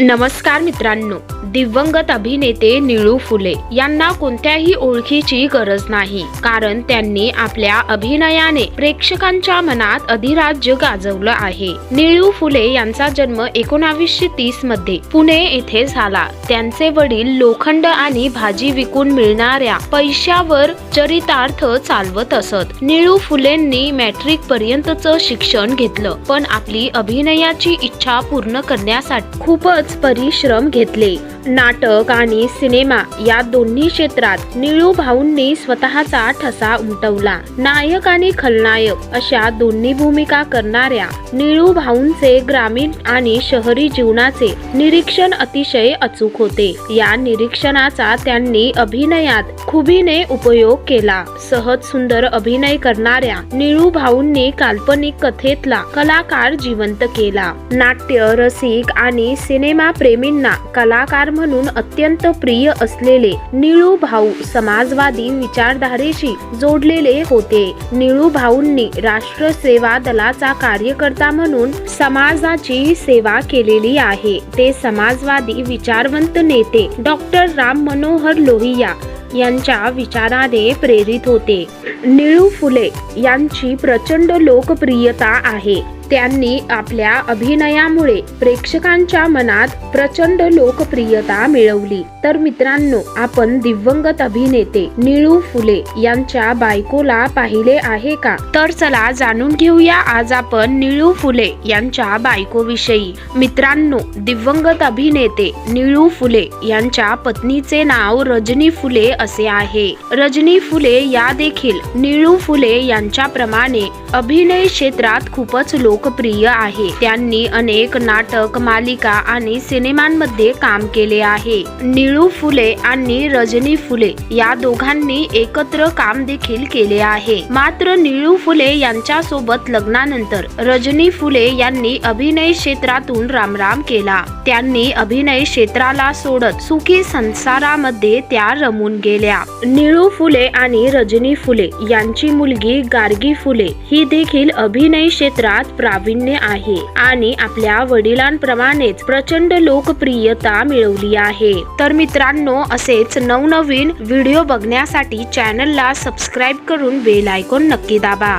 नमस्कार मित्रांनो दिवंगत अभिनेते निळू फुले यांना कोणत्याही ओळखीची गरज नाही कारण त्यांनी आपल्या अभिनयाने प्रेक्षकांच्या मनात अधिराज्य गाजवलं आहे. निळू फुले यांचा जन्म एकोणावीसशे तीसमध्ये पुणे येथे झाला. त्यांचे वडील लोखंड आणि भाजी विकून मिळणाऱ्या पैशावर चरितार्थ चालवत असत. निळू फुलेंनी मॅट्रिक पर्यंतचं शिक्षण घेतलं पण आपली अभिनयाची इच्छा पूर्ण करण्यासाठी खूपच परिश्रम घेतले. नाटक आणि सिनेमा या दोन्ही क्षेत्रात निळू भाऊंनी स्वतःचा ठसा उमटवला. नायक आणि खलनायक अशा दोन्ही भूमिका करणाऱ्या निळू भाऊंचे ग्रामीण आणि शहरी जीवनाचे निरीक्षण अतिशय अचूक होते. या निरीक्षणाचा त्यांनी अभिनयात खुबीने उपयोग केला. सहज सुंदर अभिनय करणाऱ्या निळू भाऊंनी काल्पनिक कथेतला कलाकार जिवंत केला. नाट्य रसिक आणि सिनेमा सिनेमा प्रेमींना कलाकार म्हणून अत्यंत प्रिय असलेले निळू भाऊ समाजवादी विचारधारेशी जोडलेले होते. निळू भाऊंनी राष्ट्र सेवा दलाचा कार्यकर्ता म्हणून समाजाची सेवा केलेली आहे. ते समाजवादी विचारवंत नेते डॉक्टर राम मनोहर लोहिया यांच्या विचाराने प्रेरित होते. निळू फुले यांची प्रचंड लोकप्रियता आहे. त्यांनी आपल्या अभिनयामुळे प्रेक्षकांच्या मनात प्रचंड लोकप्रियता मिळवली. तर मित्रांनो आपण दिवंगत अभिनेते निळू फुले यांच्या बायकोला पाहिले आहे का? तर चला जाणून घेऊया आज आपण निळू फुले यांच्या बायकोविषयी. मित्रांनो दिवंगत अभिनेते निळू फुले यांच्या पत्नीचे नाव रजनी फुले असे आहे. रजनी फुले या देखील निळू फुले यांच्याप्रमाणे अभिनय क्षेत्रात खूपच लोकप्रिय आहे. त्यांनी अनेक नाटक मालिका आणि सिनेमांमध्ये काम केले आहे. निळू फुले आणि रजनी फुले या दोघांनी एकत्र काम देखील केले आहे. मात्र निळू फुले यांच्या सोबत लग्नानंतर रजनी फुले यांनी अभिनय क्षेत्रातून रामराम केला. त्यांनी अभिनय क्षेत्राला सोडत सुखी संसारामध्ये त्या रमून गेल्या. निळू फुले आणि रजनी फुले यांची मुलगी गार्गी फुले ही देखील अभिनय क्षेत्रात प्रावीण्य आहे आणि आपल्या वडिलांप्रमाणेच प्रचंड लोकप्रियता मिळवली आहे. तर मित्रांनो असेच नवनवीन व्हिडिओ बघण्यासाठी चॅनलला सबस्क्राईब करून बेल आयकॉन नक्की दाबा.